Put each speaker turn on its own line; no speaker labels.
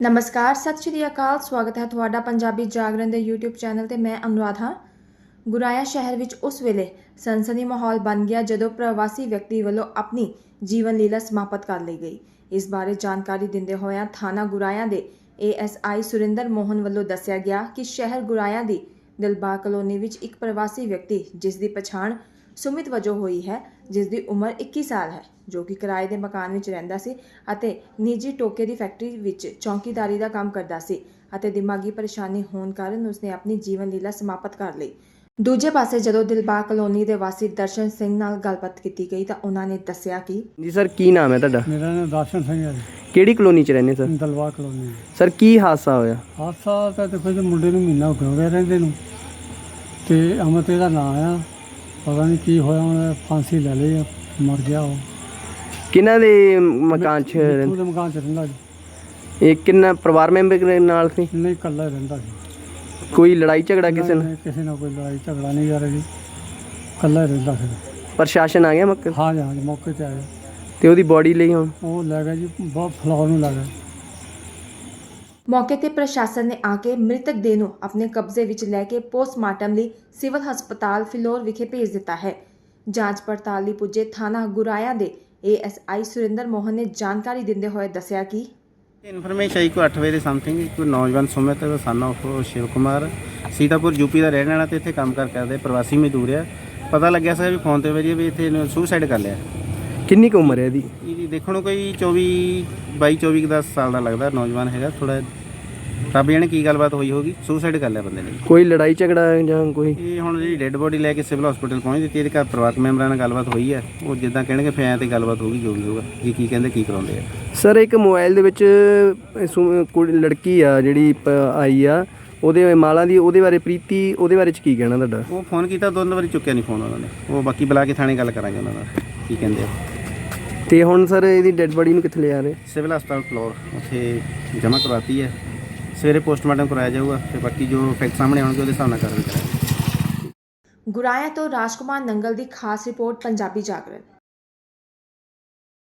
ਨਮਸਕਾਰ, ਸਤਿ ਸ਼੍ਰੀ ਅਕਾਲ, ਸਵਾਗਤ ਹੈ ਤੁਹਾਡਾ ਪੰਜਾਬੀ ਜਾਗਰਣ ਦੇ YouTube ਚੈਨਲ ਤੇ ਮੈਂ ਅਨੁਰਾਧ। ਹਾਂ ਗੁਰਾਇਆ ਸ਼ਹਿਰ ਵਿੱਚ ਉਸ ਵੇਲੇ ਸਨਸਨੀ ਮਾਹੌਲ ਬਣ ਗਿਆ ਜਦੋਂ ਪ੍ਰਵਾਸੀ ਵਿਅਕਤੀ ਵੱਲੋਂ ਆਪਣੀ ਜੀਵਨ ਲੀਲਾ ਸਮਾਪਤ ਕਰ ਲਈ ਗਈ। ਇਸ ਬਾਰੇ ਜਾਣਕਾਰੀ ਦਿੰਦੇ ਹੋਇਆਂ ਥਾਣਾ ਗੁਰਾਇਆ ਦੇ ASI ਸੁਰਿੰਦਰ ਮੋਹਨ ਵੱਲੋਂ ਦੱਸਿਆ ਗਿਆ ਕਿ ਸ਼ਹਿਰ ਗੁਰਾਇਆ ਦੀ ਦਿਲਬਾਗ ਕਲੋਨੀ ਵਿੱਚ ਇੱਕ ਪ੍ਰਵਾਸੀ ਵਿਅਕਤੀ, ਜਿਸ ਦੀ ਪਛਾਣ ਸੁਮਿਤ ਵਜੋਂ ਹੋਈ ਹੈ ਜਿਸ ਦੀ ਉਮਰ 21 ਸਾਲ ਹੈ ਜੋ ਕਿ ਕਿਰਾਏ ਦੇ ਮਕਾਨ ਵਿੱਚ ਰਹਿੰਦਾ ਸੀ ਅਤੇ ਨਿੱਜੀ ਟੋਕੇ ਦੀ ਫੈਕਟਰੀ ਵਿੱਚ ਚੌਕੀਦਾਰੀ ਦਾ ਕੰਮ ਕਰਦਾ ਸੀ ਅਤੇ ਦਿਮਾਗੀ ਪਰੇਸ਼ਾਨੀ ਹੋਣ ਕਾਰਨ ਉਸਨੇ ਆਪਣੀ ਜੀਵਨ ਲੀਲਾ ਸਮਾਪਤ ਕਰ ਲਈ। ਦੂਜੇ ਪਾਸੇ ਜਦੋਂ ਦਿਲਬਾਗ ਕਲੋਨੀ ਦੇ ਵਾਸੀ ਦਰਸ਼ਨ ਸਿੰਘ ਨਾਲ ਗੱਲਬਾਤ ਕੀਤੀ ਗਈ ਤਾਂ ਉਹਨਾਂ ਨੇ ਦੱਸਿਆ ਕਿ
ਜੀ ਸਰ ਕੀ ਨਾਮ ਹੈ ਤੁਹਾਡਾ?
ਮੇਰਾ ਨਾਮ ਦਰਸ਼ਨ ਸਿੰਘ ਹੈ ਜੀ,
ਕਿਹੜੀ ਕਲੋਨੀ ਚ ਰਹਿੰਦੇ ਸਰ?
ਦਲਵਾ ਕਲੋਨੀ
ਸਰ ਕੀ ਹਾਦਸਾ ਹੋਇਆ?
ਹਾਦਸਾ ਤਾਂ ਦੇਖੋ ਜੀ ਮੁੰਡੇ ਨੂੰ ਮਹੀਨਾ ਹੋ ਗਿਆ ਰਹਿੰਦੇ ਨੂੰ। ਤੇ ਅਮਤ ਇਹਦਾ ਨਾਂ ਆ। ਪਤਾ ਨਹੀਂ ਕੀ ਹੋਇਆ ਉਹਨੇ ਫਾਂਸੀ ਲੈ ਲਈ ਆ, ਮਰ ਗਿਆ ਉਹ।
ਕਿਹਨਾਂ ਦੇ ਮਕਾਨ ਚ ਰਹਿੰਦੇ?
ਉਹਦੇ ਮਕਾਨ ਚ ਰਹਿੰਦਾ ਜੀ।
ਇਹ ਕਿੰਨਾ ਪਰਿਵਾਰ ਮੈਂਬਰ ਨਾਲ ਸੀ?
ਨਹੀਂ ਇਕੱਲਾ ਹੀ ਰਹਿੰਦਾ ਸੀ
ਕੋਈ ਲੜਾਈ ਝਗੜਾ ਕਿਸੇ ਨਾਲ?
ਨਹੀਂ, ਕਿਸੇ ਨਾਲ ਕੋਈ ਲੜਾਈ ਝਗੜਾ ਨਹੀਂ ਕਰ ਰਹੀ ਇਕੱਲਾ ਹੀ ਰਹਿੰਦਾ ਸੀ।
ਪ੍ਰਸ਼ਾਸਨ ਆ ਗਿਆ ਮੌਕੇ
ਹਾਂ ਜੀ ਹਾਂ ਜੀ, ਮੌਕੇ ਤੇ ਆਇਆ।
ਤੇ ਉਹਦੀ ਬੋਡੀ ਲਈ ਹੁਣ?
ਉਹ ਲੈ ਗਿਆ ਜੀ ਬਹੁਤ ਫਲੋਰ ਨੂੰ ਲੈ ਗਿਆ।
ਮੌਕੇ ਤੇ ਪ੍ਰਸ਼ਾਸਨ ਨੇ ਆ ਕੇ ਮ੍ਰਿਤਕ ਦੇਹ ਨੂੰ ਆਪਣੇ ਕਬਜ਼ੇ ਵਿੱਚ ਲੈ ਕੇ ਪੋਸਟਮਾਰਟਮ ਲਈ ਸਿਵਲ ਹਸਪਤਾਲ ਫਿਲੌਰ ਵਿਖੇ ਭੇਜ ਦਿੱਤਾ ਹੈ। ਜਾਂਚ ਪੜਤਾਲ ਲਈ ਪੁੱਜੇ ਥਾਣਾ ਗੁਰਾਇਆ ਦੇ ਏਐਸਆਈ ਸੁਰਿੰਦਰ ਮੋਹਨ ਨੇ ਜਾਣਕਾਰੀ ਦਿੰਦੇ ਹੋਏ ਦੱਸਿਆ ਕਿ
ਇਨਫੋਰਮੇਸ਼ਨ ਆਈ ਕੋ 8 ਵਜੇ ਦੇ ਸਮਥਿੰਗ ਕੋਈ ਨੌਜਵਾਨ Sumit son of Shiv Kumar Sitapur UP ਦਾ ਰਹਿਣ ਵਾਲਾ ਤੇ ਇੱਥੇ ਕੰਮ ਕਰ ਕਰਦੇ ਪ੍ਰਵਾਸੀ ਮਜ਼ਦੂਰ ਆ। ਪਤਾ ਲੱਗਿਆ ਸੀ ਵੀ ਫੋਨ ਤੇ ਵਜੇ ਵੀ ਇੱਥੇ ਸੁਸਾਈਡ ਕਰ ਲਿਆ।
ਕਿੰਨੀ ਕੁ ਉਮਰ ਹੈ ਇਹਦੀ?
ਇਹਦੀ ਦੇਖਣ ਨੂੰ ਕੋਈ 24 22 24 ਦਾ ਸਾਲ ਦਾ ਲੱਗਦਾ ਨੌਜਵਾਨ ਹੈਗਾ। ਥੋੜਾ ਰੱਬ ਜਾਣੇ ਕੀ ਗੱਲਬਾਤ ਹੋਈ ਹੋਗੀ ਸੁਸਾਈਡ ਕਰ ਲਿਆ ਬੰਦੇ ਨੇ।
ਕੋਈ ਲੜਾਈ ਝਗੜਾ ਜਾਂ ਕੋਈ?
ਇਹ ਹੁਣ ਜਿਹੜੀ ਡੈੱਡ ਬੋਡੀ ਲੈ ਕੇ ਸਿਵਲ ਹਸਪੀਟਲ ਪਹੁੰਚ ਦਿੱਤੀ ਇਹਦੇ ਘਰ ਪਰਿਵਾਰਕ ਮੈਂਬਰਾਂ ਨਾਲ ਗੱਲਬਾਤ ਹੋਈ ਹੈ ਉਹ ਜਿੱਦਾਂ ਕਹਿਣਗੇ ਫਿਰ ਐਂ ਤੇ ਗੱਲਬਾਤ ਹੋਊਗੀ ਜੋ ਵੀ ਹੋਊਗਾ। ਜੀ ਕੀ ਕਹਿੰਦੇ ਕੀ ਕਰਾਉਂਦੇ ਆ।
ਸਰ ਇੱਕ ਮੋਬਾਈਲ ਦੇ ਵਿੱਚ ਸੁ- ਕੁੜੀ ਲੜਕੀ ਆ ਜਿਹੜੀ ਪ- ਆਈ ਆ ਉਹਦੇ ਮਾਲਾ ਦੀ ਉਹਦੇ ਬਾਰੇ ਪ੍ਰੀਤੀ ਉਹਦੇ ਬਾਰੇ ਚ ਕੀ ਕਹਿਣਾ ਤੁਹਾਡਾ?
ਉਹ ਫੋਨ ਕੀਤਾ ਦੋ ਤਿੰਨ ਵਾਰੀ ਚੁੱਕਿਆ ਨਹੀਂ ਫੋਨ ਉਹਨਾਂ ਨੇ। ਉਹ ਬਾਕੀ ਬੁਲਾ ਕੇ ਥਾਣੇ ਗੱਲ ਕਰਾਂਗੇ ਉਹਨਾਂ ਨਾਲ ਕੀ ਕਹਿੰਦੇ ਆ।
ਤੇ ਹੁਣ ਸਰ ਇਹਦੀ ਡੈੱਡ ਬੋਡੀ ਨੂੰ ਕਿੱਥੇ ਲਿਆ ਰਹੇ?
ਸਿਵਲ ਹਸਪਤਾਲ ਫਲੋਰ ਉੱਥੇ ਜਮ੍ਹਾਂ ਕਰਵਾਤੀ ਹੈ ਸਵੇਰੇ ਪੋਸਟਮਾਰਟਮ ਕਰਾਇਆ ਜਾਊਗਾ, ਤੇ ਬਾਕੀ ਜੋ ਫੈਕਟ ਸਾਹਮਣੇ ਆਉਣਗੇ, ਉਹਦੇ ਹਿਸਾਬ ਨਾਲ ਕਾਰਵਾਈ ਕਰਾਂਗੇ।
ਗੁਰਾਇਆ ਤੋਂ ਰਾਜਕੁਮਾਰ ਨੰਗਲ ਦੀ ਖਾਸ ਰਿਪੋਰਟ, ਪੰਜਾਬੀ ਜਾਗਰਣ।